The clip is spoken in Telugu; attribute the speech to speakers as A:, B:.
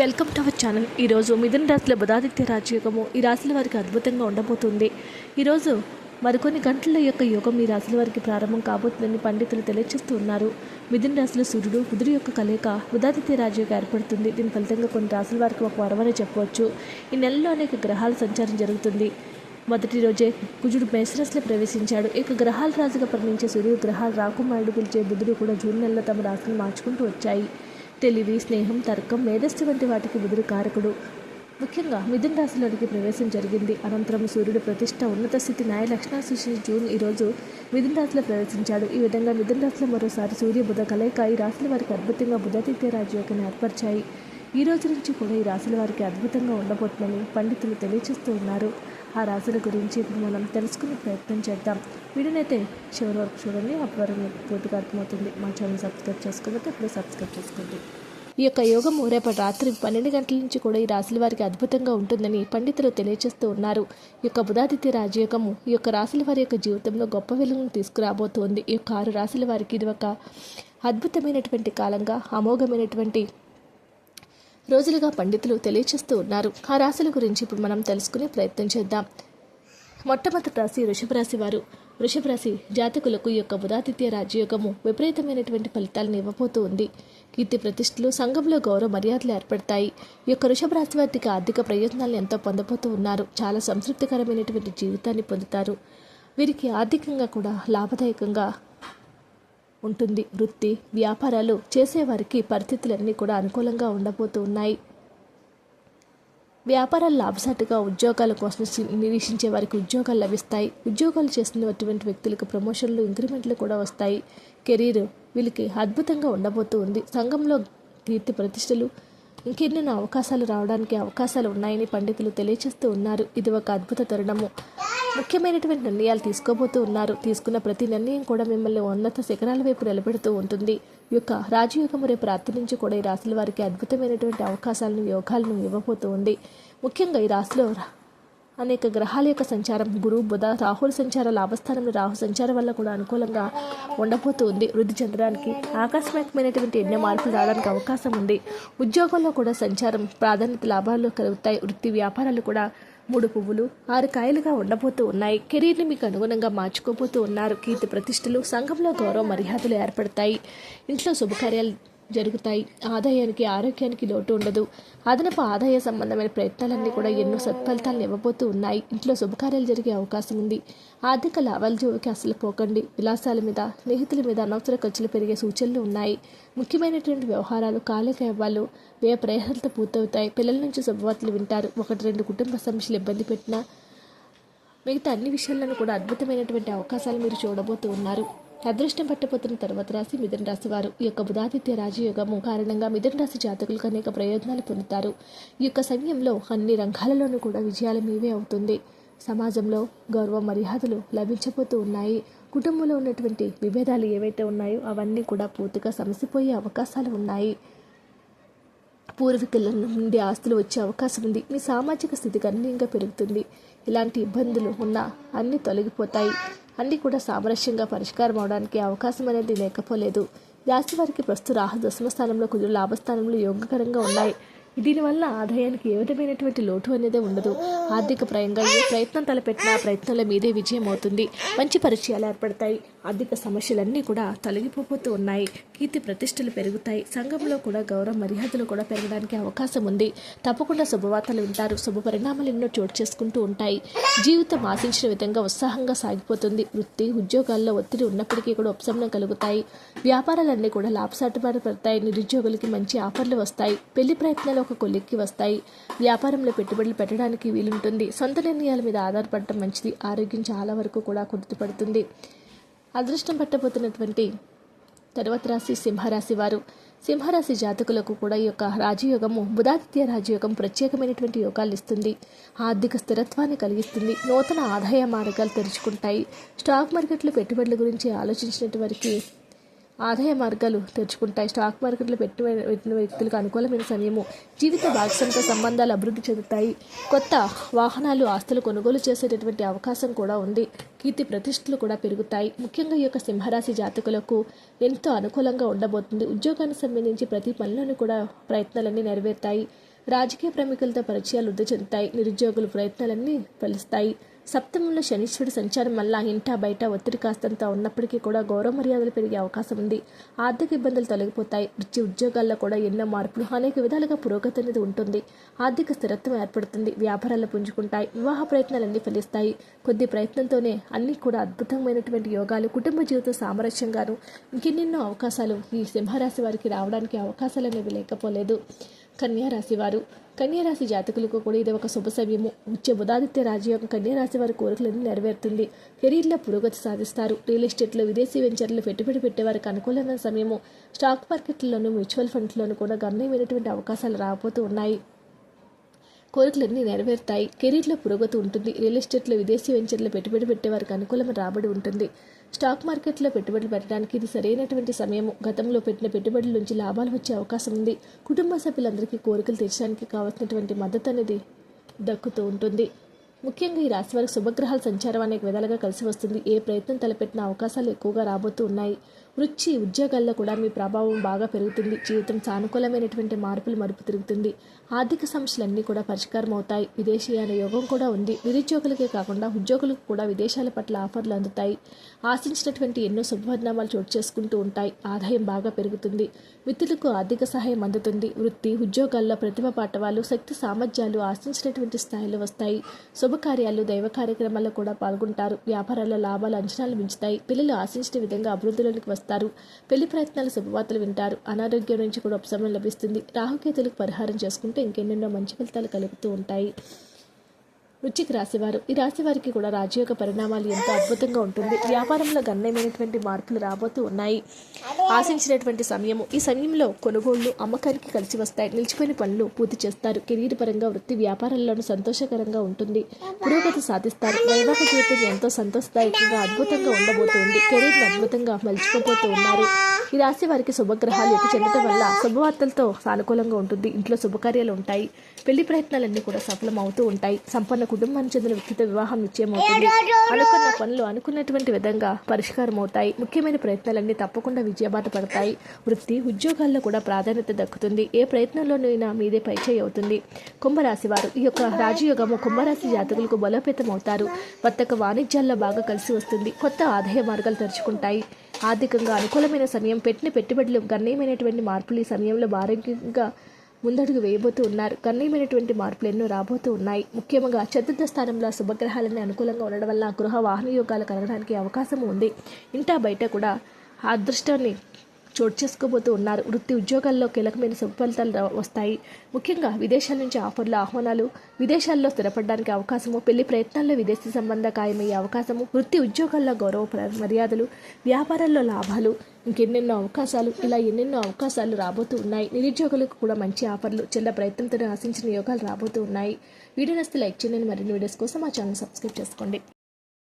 A: వెల్కమ్ టు అవర్ ఛానల్ ఈరోజు మిథున రాశిలో బుధాదిత్య రాజయోగము ఈ రాశుల వారికి అద్భుతంగా ఉండబోతుంది. ఈరోజు మరికొన్ని గంటల యొక్క యోగం ఈ రాశుల వారికి ప్రారంభం కాబోతుందని పండితులు తెలియజేస్తూ ఉన్నారు. మిథున రాశిలో సూర్యుడు బుధుడు యొక్క కలయిక బుధాదిత్య రాజయోగం ఏర్పడుతుంది. దీని ఫలితంగా కొన్ని రాశుల వారికి ఒక వరమని చెప్పవచ్చు. ఈ నెలలో అనేక గ్రహాల సంచారం జరుగుతుంది. మొదటి రోజే కుజుడు మేషరాశిలో ప్రవేశించాడు. ఇక గ్రహాల రాజుగా పరిణించే సూర్యుడు గ్రహాలు రాకుమారుడు పిలిచే బుధుడు కూడా జూన్ నెలలో తమ రాశిని మార్చుకుంటూ వచ్చాయి. తెలివి స్నేహం తర్కం మేధస్సు వంటి వాటికి బుధుడు కారకుడు. ముఖ్యంగా మిథున రాశిలోనికి ప్రవేశం జరిగింది. అనంతరం సూర్యుడు ప్రతిష్ట ఉన్నత స్థితి న్యాయ లక్షణాలు సూచించిన జూన్ ఈరోజు మిథున రాశిలో ప్రవేశించాడు. ఈ విధంగా మిథున రాశిలో మరోసారి సూర్య బుధ కలయిక ఈ రాశుల వారికి అద్భుతంగా బుధాతిథ్య రాజయోగాన్ని ఏర్పరిచాయి ఈ రోజు నుంచి కూడా ఈ రాశుల వారికి అద్భుతంగా ఉండబోతుందని పండితులు తెలియజేస్తూ ఉన్నారు. ఆ రాశుల గురించి ఇప్పుడు మనం తెలుసుకునే ప్రయత్నం చేద్దాం. వీడియోనైతే చివరి వరకు చూడండి. అప్పటి వరకు మీకు పూర్తిగా అర్థమవుతుంది. మా ఛానల్ సబ్స్క్రైబ్ చేసుకోకపోతే ఇప్పుడు సబ్స్క్రైబ్ చేసుకోండి. ఈ యొక్క యోగం రేపటి రాత్రి పన్నెండు గంటల నుంచి కూడా ఈ రాశుల వారికి అద్భుతంగా ఉంటుందని పండితులు తెలియజేస్తూ ఉన్నారు. ఈ యొక్క బుధాదిత్య రాజయోగము ఈ యొక్క రాశుల వారి యొక్క జీవితంలో గొప్ప వెలుగును తీసుకురాబోతోంది. ఈ యొక్క ఆరు రాశుల వారికి ఇది ఒక అద్భుతమైనటువంటి కాలంగా అమోఘమైనటువంటి రోజులుగా పండితులు తెలియచేస్తూ ఉన్నారు. ఆ రాశుల గురించి ఇప్పుడు మనం తెలుసుకునే ప్రయత్నం చేద్దాం. మొట్టమొదటి రాశి వృషభ రాశి వారు. వృషభ రాశి జాతకులకు ఈ యొక్క ఉదాతిథ్య రాజయోగము విపరీతమైనటువంటి ఫలితాలను ఇవ్వబోతూ ఉంది. కీర్తి ప్రతిష్టలు సంఘంలో గౌరవ మర్యాదలు ఏర్పడతాయి. ఈ యొక్క వృషభ రాశి వారికి ఆర్థిక ప్రయోజనాలను ఎంతో పొందబోతూ ఉన్నారు. చాలా సంతృప్తికరమైనటువంటి జీవితాన్ని పొందుతారు. వీరికి ఆర్థికంగా కూడా లాభదాయకంగా ఉంటుంది. వృత్తి వ్యాపారాలు చేసేవారికి పరిస్థితులన్నీ కూడా అనుకూలంగా ఉండబోతూ ఉన్నాయి. వ్యాపారాలు లాభసాటిగా ఉద్యోగాల కోసం నిరీక్షించే వారికి ఉద్యోగాలు లభిస్తాయి. ఉద్యోగాలు చేస్తున్నటువంటి వ్యక్తులకు ప్రమోషన్లు ఇంక్రిమెంట్లు కూడా వస్తాయి. కెరీర్ వీళ్ళకి అద్భుతంగా ఉండబోతూ ఉంది. సంఘంలో కీర్తి ప్రతిష్టలు ఇంకెన్నెన్నో అవకాశాలు రావడానికి అవకాశాలు ఉన్నాయని పండితులు తెలియజేస్తూ ఉన్నారు. ఇది ఒక అద్భుత తరుణము. ముఖ్యమైనటువంటి నిర్ణయాలు తీసుకోబోతూ ఉన్నారు. తీసుకున్న ప్రతి నిర్ణయం కూడా మిమ్మల్ని ఉన్నత శిఖరాల వైపు నిలబెడుతూ ఉంటుంది. ఈ యొక్క రాజయోగము రేపు రాత్రి నుంచి కూడా ఈ రాశుల వారికి అద్భుతమైనటువంటి అవకాశాలను యోగాలను ఇవ్వబోతూ ఉంది. ముఖ్యంగా ఈ రాశిలో అనేక గ్రహాల యొక్క సంచారం గురు బుధ రాహుల సంచార లాభస్థానంలో రాహు సంచారం వల్ల కూడా అనుకూలంగా ఉండబోతుంది వృద్ధి చెందడానికి ఆకస్మికమైనటువంటి ఎన్నో మార్పులు రావడానికి అవకాశం ఉంది. ఉద్యోగంలో కూడా సంచారం ప్రాధాన్యత లాభాలు కలుగుతాయి. వృత్తి వ్యాపారాలు కూడా మూడు పువ్వులు ఆరు కాయలుగా ఉండబోతూ ఉన్నాయి. కెరీర్ని మీకు అనుగుణంగా మార్చుకోబోతూ ఉన్నారు. కీర్తి ప్రతిష్టలు సంఘంలో గౌరవ మర్యాదలు ఏర్పడతాయి. ఇంట్లో శుభకార్యాలు జరుగుతాయి. ఆదాయానికి ఆరోగ్యానికి లోటు ఉండదు. అదనపు ఆదాయ సంబంధమైన ప్రయత్నాలన్నీ కూడా ఎన్నో సత్ఫలితాలను ఇవ్వబోతూ ఉన్నాయి. ఇంట్లో శుభకార్యాలు జరిగే అవకాశం ఉంది. ఆర్థిక లాభాల అసలు పోకండి. విలాసాల మీద స్నేహితుల మీద అనవసర ఖర్చులు పెరిగే సూచనలు ఉన్నాయి. ముఖ్యమైనటువంటి వ్యవహారాలు కాలకవ్వాలు వ్యయ ప్రయాసాలతో పూర్తవుతాయి. పిల్లల నుంచి శుభవార్తలు వింటారు. ఒకటి రెండు కుటుంబ సమస్యలు ఇబ్బంది పెట్టినా మిగతా అన్ని విషయాలను కూడా అద్భుతమైనటువంటి అవకాశాలు మీరు చూడబోతూ ఉన్నారు. అదృష్టం పట్టపోతున్న తర్వాత రాశి మిథున రాశి వారు. ఈ యొక్క బుధాదిత్య రాజయోగము కారణంగా మిథున రాశి జాతకులకు అనేక ప్రయోజనాలు పొందుతారు. ఈ యొక్క సమయంలో అన్ని రంగాలలోనూ కూడా విజయాలు మీవే అవుతుంది. సమాజంలో గౌరవ మర్యాదలు లభించబోతూ ఉన్నాయి. కుటుంబంలో ఉన్నటువంటి విభేదాలు ఏవైతే ఉన్నాయో అవన్నీ కూడా పూర్తిగా సమసిపోయే అవకాశాలు ఉన్నాయి. పూర్వీకుల నుండి ఆస్తులు వచ్చే అవకాశం ఉంది. మీ సామాజిక స్థితి గణనీయంగా పెరుగుతుంది. ఇలాంటి ఇబ్బందులు ఉన్నా అన్నీ తొలగిపోతాయి. అన్నీ కూడా సామరస్యంగా పరిష్కారం అవడానికి అవకాశం అనేది లేకపోలేదు. రాశి వారికి ప్రస్తుత రాహు దశమ స్థానంలో కుదురు లాభస్థానంలో యోగకరంగా ఉన్నాయి. దీనివల్ల ఆదాయానికి ఏ విధమైనటువంటి లోటు అనేది ఉండదు. ఆర్థిక పరంగా ఏ ప్రయత్నం తలపెట్టినా ఆ ప్రయత్నంలో మీదే విజయం అవుతుంది. మంచి పరిచయాలు ఏర్పడతాయి. ఆర్థిక సమస్యలన్నీ కూడా తొలగిపోతూ ఉన్నాయి. కీర్తి ప్రతిష్టలు పెరుగుతాయి. సంఘంలో కూడా గౌరవ మర్యాదలు కూడా పెరగడానికి అవకాశం ఉంది. తప్పకుండా శుభవార్తలు వింటారు. శుభ పరిణామాలు ఎన్నో చోటు చేసుకుంటూ ఉంటాయి. జీవితం ఆశించిన విధంగా ఉత్సాహంగా సాగిపోతుంది. వృత్తి ఉద్యోగాల్లో ఒత్తిడి ఉన్నప్పటికీ కూడా ఉపశమనం కలుగుతాయి. వ్యాపారాలన్నీ కూడా లాభసాటుబాటు పడతాయి. నిరుద్యోగులకి మంచి ఆఫర్లు వస్తాయి. పెళ్ళి ప్రయత్నాలు ఒక కొలిక్కి వస్తాయి. వ్యాపారంలో పెట్టుబడులు పెట్టడానికి వీలుంటుంది. సొంత నిర్ణయాల మీద ఆధారపడటం మంచిది. ఆరోగ్యం చాలా వరకు కూడా కుదుటపడుతుంది. అదృష్టం పట్టబోతున్నటువంటి తర్వాత రాశి సింహరాశి వారు. సింహరాశి జాతకులకు కూడా ఈ యొక్క రాజయోగము బుధాదిత్య రాజయోగం ప్రత్యేకమైనటువంటి యోగాలు ఇస్తుంది. ఆర్థిక స్థిరత్వాన్ని కలిగిస్తుంది. నూతన ఆదాయ మార్గాలు తెరుచుకుంటాయి. స్టాక్ మార్కెట్లో పెట్టుబడుల గురించి ఆలోచించినటువంటి వారికి ఆదాయ మార్గాలు తెరుచుకుంటాయి. స్టాక్ మార్కెట్లో పెట్టి పెట్టిన వ్యక్తులకు అనుకూలమైన సమయము జీవిత భాగస్వామితో సంబంధాలు అభివృద్ధి చెందుతాయి. కొత్త వాహనాలు ఆస్తులు కొనుగోలు చేసేటటువంటి అవకాశం కూడా ఉంది. కీర్తి ప్రతిష్టలు కూడా పెరుగుతాయి. ముఖ్యంగా ఈ యొక్క సింహరాశి జాతకులకు ఎంతో అనుకూలంగా ఉండబోతుంది. ఉద్యోగానికి సంబంధించి ప్రతి పనులను కూడా ప్రయత్నాలన్నీ నెరవేరుతాయి. రాజకీయ ప్రముఖులతో పరిచయాలు వృద్ధి చెందుతాయి. నిరుద్యోగుల ప్రయత్నాలన్నీ ఫలిస్తాయి. సప్తమంలో శనిశ్వరుడు సంచారం వల్ల ఇంట బయట ఒత్తిడి కాస్తంత ఉన్నప్పటికీ కూడా గౌరవ మర్యాదలు పెరిగే అవకాశం ఉంది. ఆర్థిక ఇబ్బందులు తొలగిపోతాయి. వృత్తి ఉద్యోగాల్లో కూడా ఎన్నో మార్పులు అనేక విధాలుగా పురోగతి అనేది ఉంటుంది. ఆర్థిక స్థిరత్వం ఏర్పడుతుంది. వ్యాపారాలు పుంజుకుంటాయి. వివాహ ప్రయత్నాలన్నీ ఫలిస్తాయి. కొద్ది ప్రయత్నంతోనే అన్నీ కూడా అద్భుతమైనటువంటి యోగాలు కుటుంబ జీవితం సామరస్యంగాను ఇంకెన్నెన్నో అవకాశాలు ఈ సింహరాశి వారికి రావడానికి అవకాశాలు అనేవి లేకపోలేదు. కన్యారాశి వారు. కన్యారాశి జాతకులకు కూడా ఇది ఒక శుభ సమయము. వచ్చే బుధాదిత్య రాజయోగం కన్యారాశి వారి కోరికలన్నీ నెరవేరుతుంది. కెరీర్లో పురోగతి సాధిస్తారు. రియల్ ఎస్టేట్లో విదేశీ వెంచర్లు పెట్టుబడి పెట్టేవారికి అనుకూలమైన సమయము. స్టాక్ మార్కెట్లలోనూ మ్యూచువల్ ఫండ్స్లోనూ కూడా గణనీయమైనటువంటి అవకాశాలు రాబోతూ ఉన్నాయి. కోరికలన్నీ నెరవేరుతాయి. కెరీర్లో పురోగతి ఉంటుంది. రియల్ ఎస్టేట్లో విదేశీ వెంచర్లు పెట్టుబడి పెట్టే వారికి అనుకూలమైన రాబడి ఉంటుంది. స్టాక్ మార్కెట్లో పెట్టుబడులు పెట్టడానికి ఇది సరైనటువంటి సమయం గతంలో పెట్టిన పెట్టుబడుల నుంచి లాభాలు వచ్చే అవకాశం ఉంది. కుటుంబ సభ్యులందరికీ కోరికలు తీర్చడానికి కావాల్సినటువంటి మద్దతు అనేది దక్కుతూ ఉంటుంది. ముఖ్యంగా ఈ రాశి వారికి శుభగ్రహాల సంచారం అనేక విధాలుగా కలిసి వస్తుంది. ఏ ప్రయత్నం తలపెట్టిన అవకాశాలు ఎక్కువగా రాబోతూ ఉన్నాయి. వృత్తి ఉద్యోగాల్లో కూడా మీ ప్రభావం బాగా పెరుగుతుంది. జీవితం సానుకూలమైనటువంటి మార్పులు మరుపు తిరుగుతుంది. ఆర్థిక సమస్యలన్నీ కూడా పరిష్కారం అవుతాయి. విదేశీయాన యోగం కూడా ఉంది. నిరుద్యోగులకే కాకుండా ఉద్యోగులకు కూడా విదేశాల పట్ల ఆఫర్లు అందుతాయి. ఆశించినటువంటి ఎన్నో శుభపరిణామాలు చోటు చేసుకుంటూ ఉంటాయి. ఆదాయం బాగా పెరుగుతుంది. వ్యక్తులకు ఆర్థిక సహాయం అందుతుంది. వృత్తి ఉద్యోగాల్లో ప్రతిభ పాఠవాలు శక్తి సామర్థ్యాలు ఆశించినటువంటి స్థాయిలో వస్తాయి. శుభకార్యాలు దైవ కార్యక్రమాల్లో కూడా పాల్గొంటారు. వ్యాపారాల్లో లాభాలు అంచనాలు మించుతాయి. పిల్లలు ఆశించిన విధంగా అభివృద్ధిలోనికి వస్తారు. పెళ్ళి ప్రయత్నాలు శుభవార్తలు వింటారు. అనారోగ్యం నుంచి కూడా ఉపశమనం లభిస్తుంది. రాహుకేతులకు పరిహారం చేసుకుంటే ఇంకెన్నెన్నో మంచి ఫలితాలు కలుగుతూ ఉంటాయి. వృచ్చిక రాశివారు. ఈ రాశి వారికి కూడా రాజయోగ పరిణామాలు ఎంతో అద్భుతంగా ఉంటుంది. వ్యాపారంలో గణనీయమైనటువంటి మార్పులు రాబోతూ ఉన్నాయి. ఆశించినటువంటి సమయము. ఈ సమయంలో కొనుగోళ్ళు అమ్మకానికి కలిసి వస్తాయి. నిలిచిపోయిన పనులు పూర్తి చేస్తారు. కెరీర్ పరంగా వృత్తి వ్యాపారాల్లోనూ సంతోషకరంగా ఉంటుంది. పురోగతి సాధిస్తారు. వైవాహిక జీవితం ఎంతో సంతోషదాయకంగా అద్భుతంగా ఉండబోతుంది. కెరీర్ అద్భుతంగా మలుచుకోబోతూ ఉన్నారు. ఈ రాశి వారికి శుభగ్రహాలు ఎటు చెందడం వల్ల శుభవార్తలతో సానుకూలంగా ఉంటుంది. ఇంట్లో శుభకార్యాలు ఉంటాయి. పెళ్ళి ప్రయత్నాలన్నీ కూడా సఫలం అవుతూ ఉంటాయి. సంపన్న కుటుంబానికి చెందిన వ్యక్తితో వివాహం నిశ్చయమవుతుంది. అనుకున్న పనులు అనుకున్నటువంటి విధంగా పరిష్కారం అవుతాయి ముఖ్యమైన ప్రయత్నాలన్నీ తప్పకుండా విజయబాట పడతాయి. వృత్తి ఉద్యోగాల్లో కూడా ప్రాధాన్యత దక్కుతుంది. ఏ ప్రయత్నంలోనైనా మీదే పైచేయి అవుతుంది. కుంభరాశి వారు ఈ యొక్క రాజయోగము కుంభరాశి జాతకులకు బలోపేతం అవుతారు వర్తక వాణిజ్యాల్లో బాగా కలిసి వస్తుంది. కొత్త ఆదాయ మార్గాలు తెరుచుకుంటాయి ఆర్థికంగా అనుకూలమైన సమయం పెట్టిన పెట్టుబడులు గణనీయమైనటువంటి మార్పులు ఈ సమయంలో భారీగా ముందడుగు వేయబోతూ ఉన్నారు. గణనీయమైనటువంటి మార్పులు ఎన్నో రాబోతూ ఉన్నాయి. ముఖ్యంగా చతుర్థ స్థానంలో శుభగ్రహాలన్నీ అనుకూలంగా ఉండడం వల్ల గృహ వాహన యోగాలు కలగడానికి అవకాశం ఉంది. ఇంటా బయట కూడా ఆ అదృష్టాన్ని చోటు చేసుకోబోతూ ఉన్నారు. వృత్తి ఉద్యోగాల్లో కీలకమైన సుఫలితాలు వస్తాయి. ముఖ్యంగా విదేశాల నుంచి ఆఫర్లు ఆహ్వానాలు. విదేశాల్లో స్థిరపడడానికి అవకాశము పెళ్ళి ప్రయత్నాల్లో విదేశీ సంబంధ ఖాయమయ్యే అవకాశము వృత్తి ఉద్యోగాల్లో గౌరవ ప్ర- మర్యాదలు వ్యాపారాల్లో లాభాలు ఇంకెన్నెన్నో అవకాశాలు ఇలా ఎన్నెన్నో అవకాశాలు రాబోతూ ఉన్నాయి. నిరుద్యోగులకు కూడా మంచి ఆఫర్లు చిన్న ప్రయత్నంతో ఆశించిన యోగాలు రాబోతూ ఉన్నాయి. వీడియో నస్తే లైక్ చేయండి. మరిన్ని వీడియోస్ కోసం మా ఛానల్ సబ్స్క్రైబ్ చేసుకోండి.